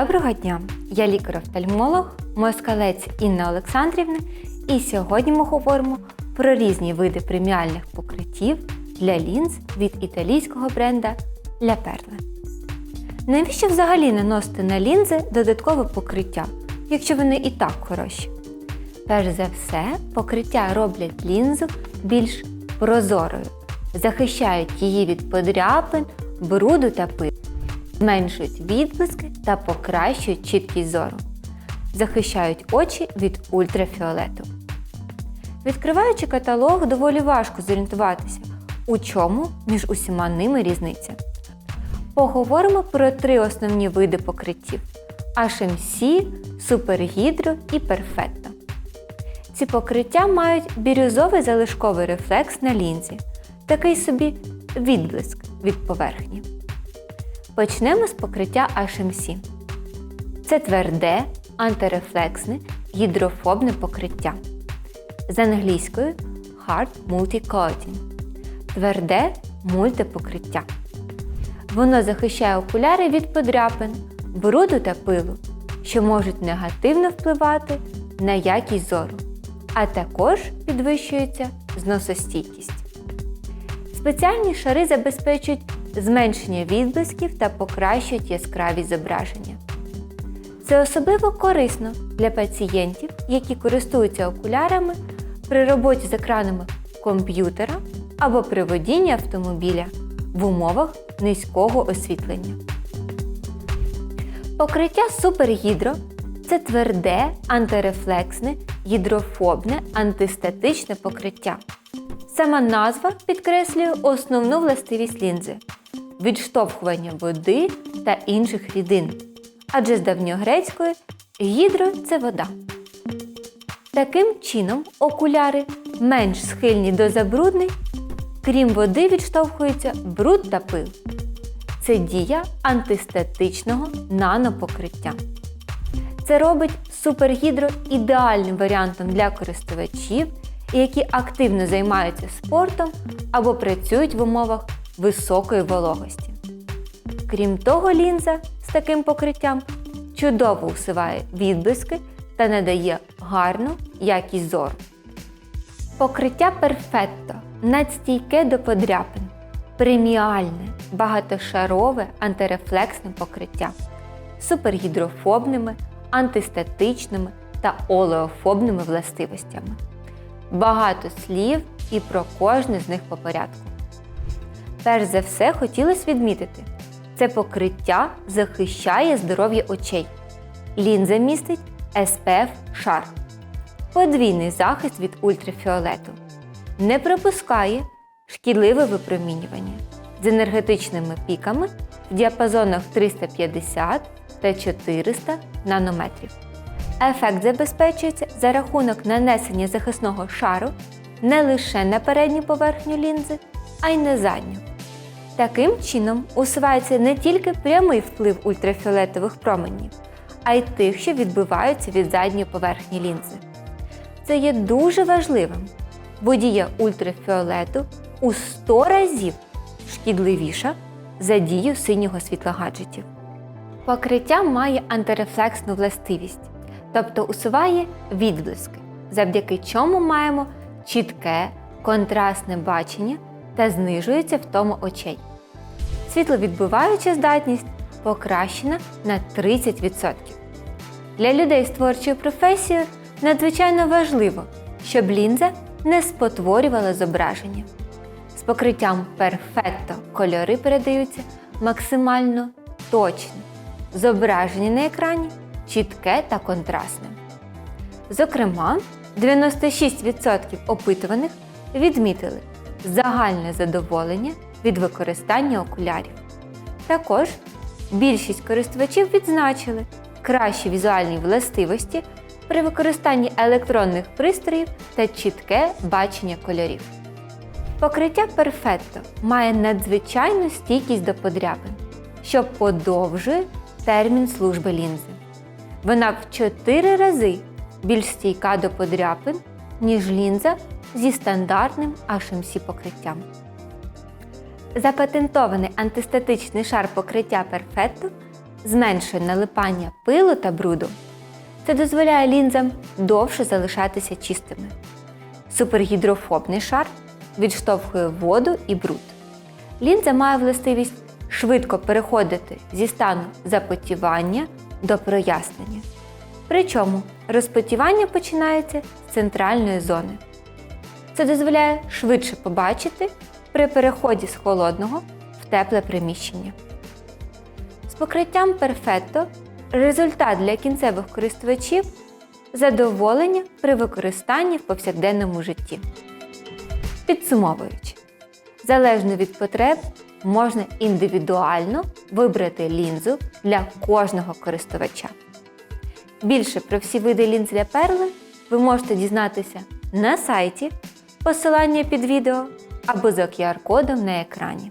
Доброго дня! Я лікар-офтальмолог, москалець Інна Олександрівна, і сьогодні ми говоримо про різні види преміальних покриттів для лінз від італійського бренда La Perla. Навіщо взагалі наносити на лінзи додаткове покриття, якщо вони і так хороші? Перш за все, покриття роблять лінзу більш прозорою, захищають її від подряпин, бруду та пилу зменшують відблиски та покращують чіткість зору, захищають очі від ультрафіолету. Відкриваючи каталог, доволі важко зорієнтуватися, у чому між усіма ними різниця. Поговоримо про три основні види покриттів HMC, Superhydro і Perfetto. Ці покриття мають бірюзовий залишковий рефлекс на лінзі, такий собі відблиск від поверхні. Почнемо з покриття HMC. Це тверде, антирефлексне, гідрофобне покриття. З англійською Hard Multi-Coating. Тверде мультипокриття. Воно захищає окуляри від подряпин, бруду та пилу, що можуть негативно впливати на якість зору, а також підвищується зносостійкість. Спеціальні шари забезпечують зменшення відблисків та покращують яскравість зображення. Це особливо корисно для пацієнтів, які користуються окулярами при роботі з екранами комп'ютера або при водінні автомобіля в умовах низького освітлення. Покриття супергідро це тверде, антирефлексне, гідрофобне, антистатичне покриття. Сама назва підкреслює основну властивість лінзи відштовхування води та інших рідин. Адже з давньогрецької гідро це вода. Таким чином, окуляри менш схильні до забруднень, крім води, відштовхується бруд та пил. Це дія антистатичного нанопокриття. Це робить супергідро ідеальним варіантом для користувачів, які активно займаються спортом або працюють в умовах високої вологості. Крім того, лінза з таким покриттям чудово усиває відблиски та надає гарну якість зору. Покриття перфетто надстійке до подряпин, преміальне, багатошарове антирефлексне покриття супергідрофобними, антистатичними та олеофобними властивостями. Багато слів і про кожне з них по порядку. Перш за все, хотілося відмітити, це покриття захищає здоров'я очей. Лінза містить SPF шар. Подвійний захист від ультрафіолету. Не пропускає шкідливе випромінювання з енергетичними піками в діапазонах 350 та 400 нанометрів. Ефект забезпечується за рахунок нанесення захисного шару не лише на передню поверхню лінзи, а й на задню. Таким чином усувається не тільки прямий вплив ультрафіолетових променів, а й тих, що відбиваються від задньої поверхні лінзи. Це є дуже важливим, бо дія ультрафіолету у 100 разів шкідливіша за дію синього світла гаджетів. Покриття має антирефлексну властивість, тобто усуває відблиски, завдяки чому маємо чітке контрастне бачення та знижується втома очей. Світловідбиваюча здатність покращена на 30%. Для людей з творчою професією надзвичайно важливо, щоб лінза не спотворювала зображення. З покриттям перфетто кольори передаються максимально точно. Зображення на екрані чітке та контрастне. Зокрема, 96% опитуваних відмітили загальне задоволення від використання окулярів. Також більшість користувачів відзначили кращі візуальні властивості при використанні електронних пристроїв та чітке бачення кольорів. Покриття Perfetto має надзвичайну стійкість до подряпин, що подовжує термін служби лінзи. Вона в 4 рази більш стійка до подряпин, ніж лінза зі стандартним HMC покриттям. Запатентований антистатичний шар покриття Perfetto зменшує налипання пилу та бруду. Це дозволяє лінзам довше залишатися чистими. Супергідрофобний шар відштовхує воду і бруд. Лінза має властивість швидко переходити зі стану запотівання до прояснення. Причому розпотівання починається з центральної зони. Це дозволяє швидше побачити при переході з холодного в тепле приміщення. З покриттям Perfetto результат для кінцевих користувачів задоволення при використанні в повсякденному житті. Підсумовуючи, залежно від потреб можна індивідуально вибрати лінзу для кожного користувача. Більше про всі види лінз для перли ви можете дізнатися на сайті, посилання під відео або за QR-кодом на екрані.